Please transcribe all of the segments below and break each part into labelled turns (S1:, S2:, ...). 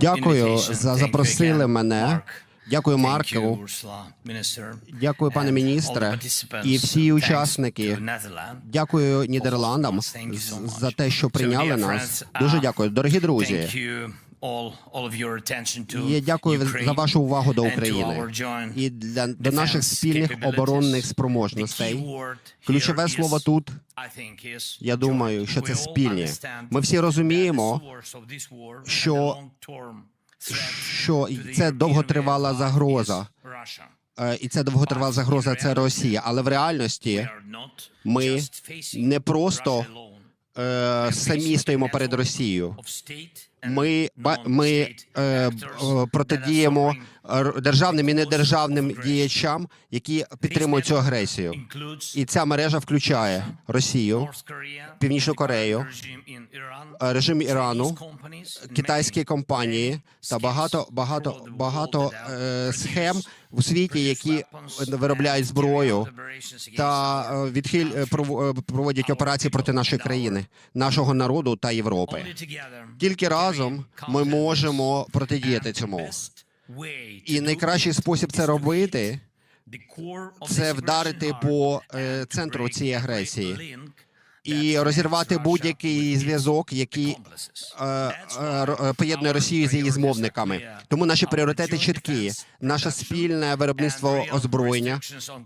S1: Дякую за запросили мене. Дякую, Марку. Дякую, пане міністре, і всі учасники. Дякую Нідерландам за те, що прийняли нас. Дуже
S2: uh,
S1: дякую, дорогі друзі.
S2: You all, all of your attention to
S1: Я дякую
S2: Ukraine
S1: за вашу увагу до України і для до наших спільних оборонних спроможностей. Ключове слово тут. Я думаю, що це спільні. Ми всі розуміємо, що- що це довготривала загроза. Е, І це довготривала загроза це Росія. Але в реальності ми не просто е, самі стоїмо перед Росією. Ми ми е, б- протидіємо державним і недержавним діячам, які підтримують цю агресію. І ця мережа включає Росію, Північну Корею,
S2: Iran,
S1: е, режим Ірану,
S2: Chinese
S1: китайські компанії та багато багато багато е, схем у світі, які виробляють зброю та е, відхиль е, пров- е, проводять операції проти нашої країни, нашого народу та Європи. Тільки
S2: we
S1: разом ми можемо протидіяти цьому. І найкращий спосіб це робити це вдарити по е, центру цієї агресії і розірвати будь-який зв'язок, який е, е, е, поєднує Росію з її змовниками. Тому наші пріоритети чіткі: наше спільне виробництво озброєння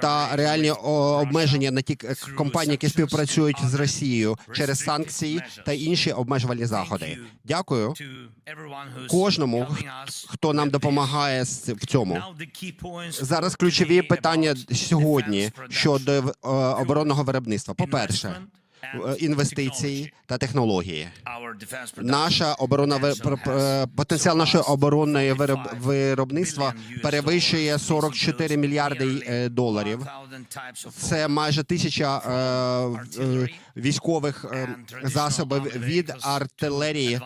S1: та реальні обмеження на ті компанії, які співпрацюють з Росією через санкції та інші обмежувальні заходи. Дякую кожному, хто нам допомагає в цьому. Зараз ключові питання сьогодні щодо оборонного виробництва. По-перше,
S2: Investment and
S1: е, інвестиції та технології. Наша оборона е, потенціал нашої оборонної вироб-
S2: 45
S1: виробництва перевищує
S2: dollars.
S1: 44 мільярди е, доларів.
S2: 1,000
S1: Це майже тисяча е, е, військових е, засобів від артилерії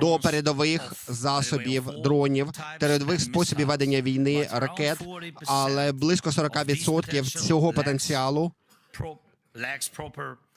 S1: до передових засобів дронів, передових способів ведення війни ракет. Але близько 40% цього потенціалу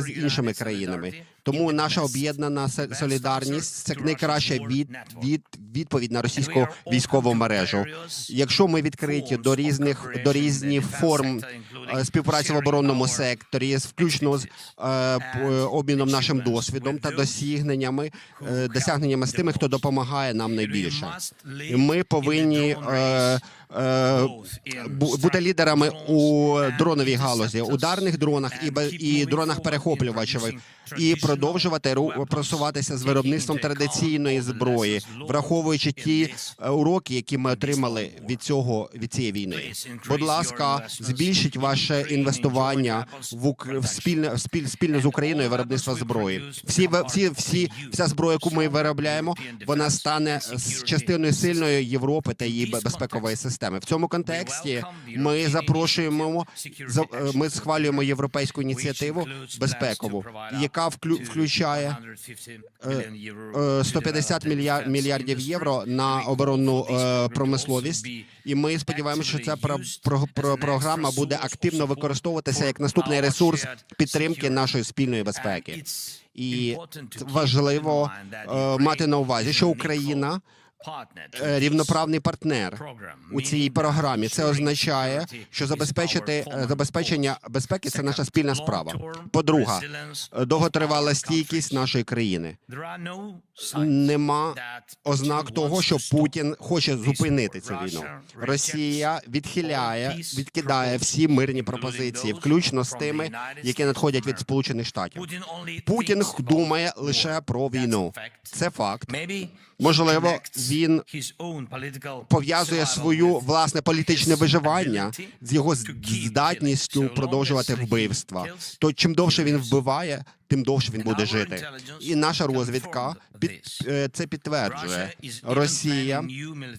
S1: з іншими країнами. Тому наша об'єднана солідарність це найкраща від, від, відповідь на російську військову мережу. Якщо ми відкриті до різних до різних форм е, співпраці в оборонному секторі, включно з е, обміном нашим досвідом та досягненнями, е, досягненнями з тими, хто допомагає нам найбільше. Ми повинні бути лідерами у дроновій галузі, ударних дронах і і дронах перехоплювачів, і продовжувати просуватися з виробництвом традиційної зброї, враховуючи ті е, уроки, які ми отримали від цього від цієї війни. Будь ласка, збільшіть ваше інвестування в в спільне в спіль, спільно з Україною виробництво зброї. Всі всі всі вся зброя, яку ми виробляємо, вона стане частиною сильної Європи та її безпекової системи. В цьому контексті ми запрошуємо за- е, ми схвалюємо європейську ініціативу безпекову, яка вклю, включає е, 150 мільяр, мільярдів євро на оборонну е, промисловість. І ми сподіваємося, що ця про, про, про- програма буде активно використовуватися як наступний ресурс підтримки нашої спільної безпеки. І важливо е, мати на увазі, що Україна е, рівноправний партнер у цій програмі. Це означає, що забезпечити е, забезпечення безпеки це наша спільна справа. По-друге, е, довготривала стійкість нашої країни. Нема ознак того, що Путін хоче зупинити цю війну. Росія відхиляє, відкидає всі мирні пропозиції, включно з тими, які надходять від Сполучених Штатів. Путін думає лише про війну. Це факт. Можливо, він пов'язує свою власне політичне виживання з його здатністю продовжувати вбивства. То чим довше він вбиває, тим довше він буде жити. І наша розвідка під е, це підтверджує. Росія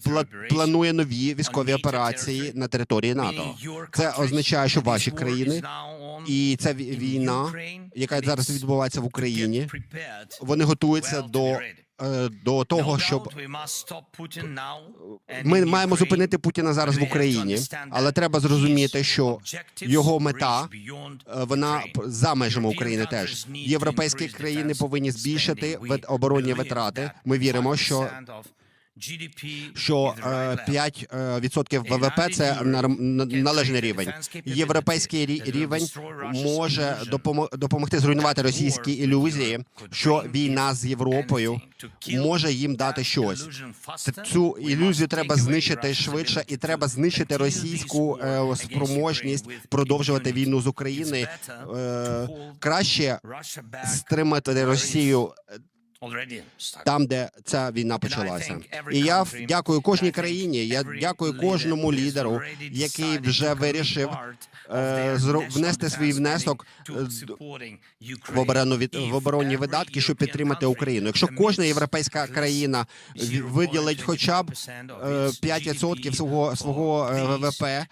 S1: пла- планує нові військові операції на території НАТО. Це означає, що ваші країни і ця війна, яка зараз відбувається в Україні, вони готуються до, е, до того, щоб ми маємо зупинити Путіна зараз в Україні, але треба зрозуміти, що його мета е, вона за межами України теж. Європейські країни повинні збільшити оборонні витрати. Ми віримо, що що е, 5 е, відсотків ВВП це належний рівень. Європейський рі- рівень може допомо- допомогти зруйнувати російські ілюзії, що війна з Європою може їм дати щось. Цю ілюзію треба знищити швидше, і треба знищити російську е, спроможність продовжувати війну з України. Е, краще стримати Росію там, де ця війна почалася. І я дякую кожній країні. Я дякую кожному лідеру, який вже вирішив е, внести свій внесок е, в оборону від в оборонні видатки, щоб підтримати Україну. Якщо кожна європейська країна виділить хоча б е, 5% свого свого е, ВВП,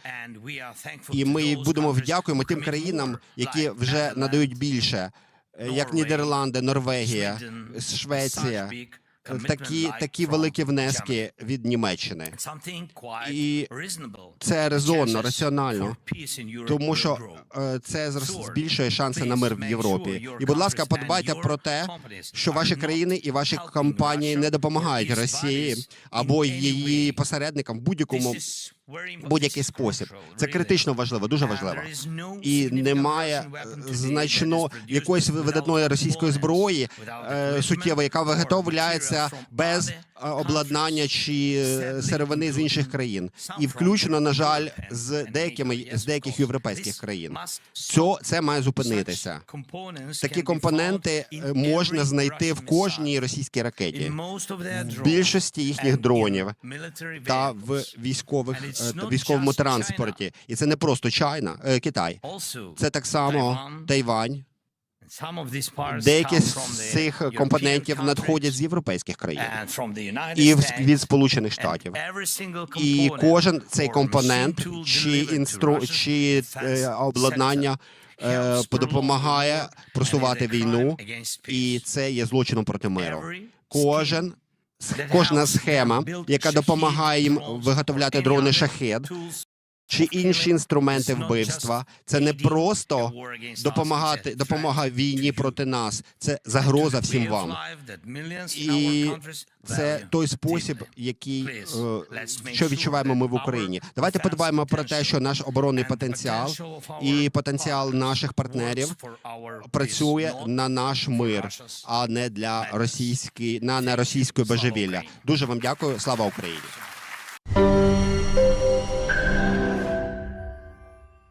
S1: і ми будемо вдякуємо тим країнам, які вже надають більше, е, як Нідерланди, Норвегія, Швеція. Такі такі великі внески від Німеччини.
S2: І
S1: Це резонно, раціонально, тому що е, це збільшує шанси на мир в Європі. І, будь ласка, подбайте про те, що ваші країни і ваші компанії не допомагають Росії або її посередникам в будь-якому будь-який спосіб. Це критично важливо, дуже важливо. І немає е, значно якоїсь видатної російської зброї е, суттєвої, яка виготовляється без обладнання чи е, сировини з інших країн, і включно, на жаль, з деякими з деяких європейських країн. Цьо це має зупинитися. Такі компоненти е, можна знайти в кожній російській ракеті, в більшості їхніх дронів та в військових е, військовому транспорті. І це не просто Чайна, е, Китай. Це так само Тайвань. Деякі з цих компонентів надходять з європейських країн і від Сполучених Штатів. І кожен цей компонент чи інстру чи е, обладнання е, допомагає просувати війну, і це є злочином проти миру. Кожен кожна схема, яка допомагає їм виготовляти дрони шахед чи інші інструменти вбивства, це не просто допомагати допомога війні проти нас, це загроза всім вам. І це той спосіб, який е, що відчуваємо ми в Україні. Давайте подбаємо про те, що наш оборонний потенціал і потенціал наших партнерів працює на наш мир, а не для російської на, на російської божевілля. Дуже вам дякую. Слава Україні.